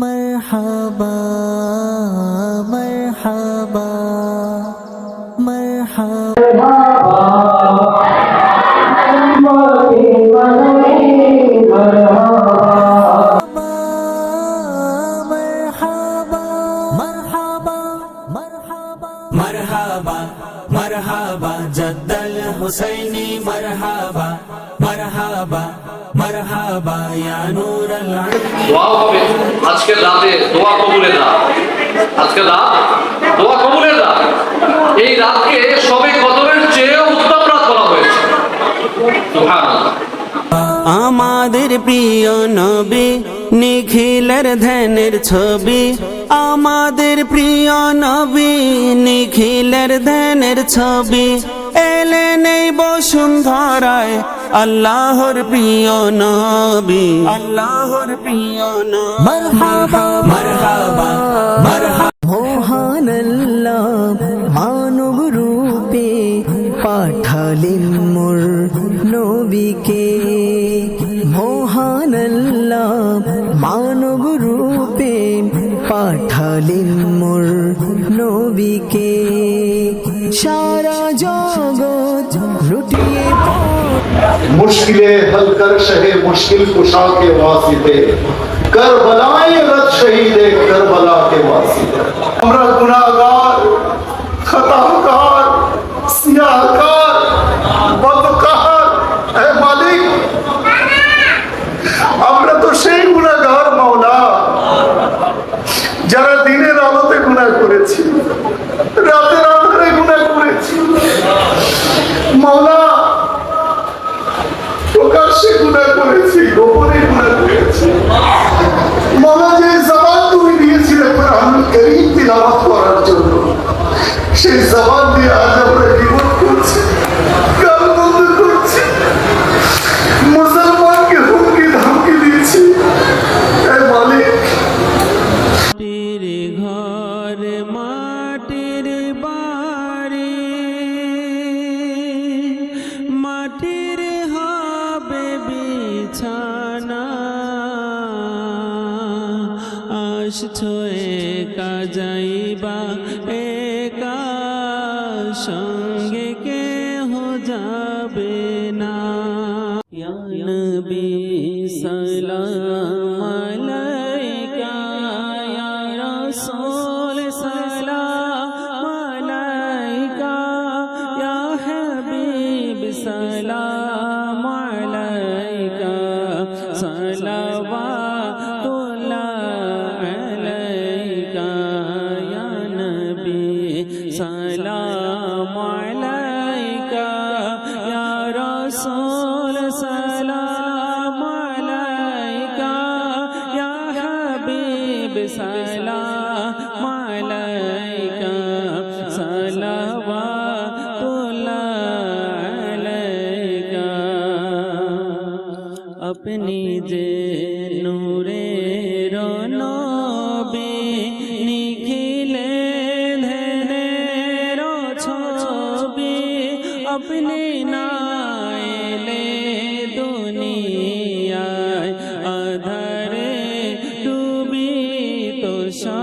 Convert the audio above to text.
مرحبا جد الحسين مرحبا مرحبا مرحبا يا نور العين দোয়া হবে আজকে রাতে দোয়া কবুলের রাত আজকে রাত দোয়া কবুলের রাত এই রাতকে সবে কদরের চেয়েও উত্তম রাত বলা হয়েছে সুবহানাল্লাহ। আমাদের প্রিয় নবী নিখিলের ধ্যানের ছবি আমাদের প্রিয় নবী নিখিলের ধ্যানের ছবি। এলেন এই বসুন্ধরায় আল্লাহর প্রিয় নবী। আল্লাহর প্রিয় নবী। মারহাবা মারহাবা মারহাবা। মহান আল্লাহ মানব রূপে পাঠালেন মোর নবীকে। মহান আল্লাহ মানব রূপে পাঠালেন মোর নবীকে। সারা জগৎ حل کر شہ مشکل کشا کے واسطے کربلائے رد شہید کربلا کے واسطے ہمارا گناہ گار রাতের আধারে গুনাহ করেছি। মাওলা, প্রকাশ্যে গুণা করেছি, গোপনে গুণা করেছি। মনে যে জবান তুমি দিয়েছিলে কোরআন করিম তিলাওয়াত করার জন্য, সেই জবান দিয়ে আজ আমরা জীবন করছি, গান বন্ধ একা যাইবা একা সঙ্গে কেহ যাবে না ইয়া নবী সালাম আলাইকা ইয়া রাসূল সালাম আলাইকা ইয়া হাবিব সালাম رسول، سلام علیکہ، یا حبیب، سلام علیکہ، صلوات اللہ علیکہ۔ اپنی جے نورے رونو اپنے نام Shama.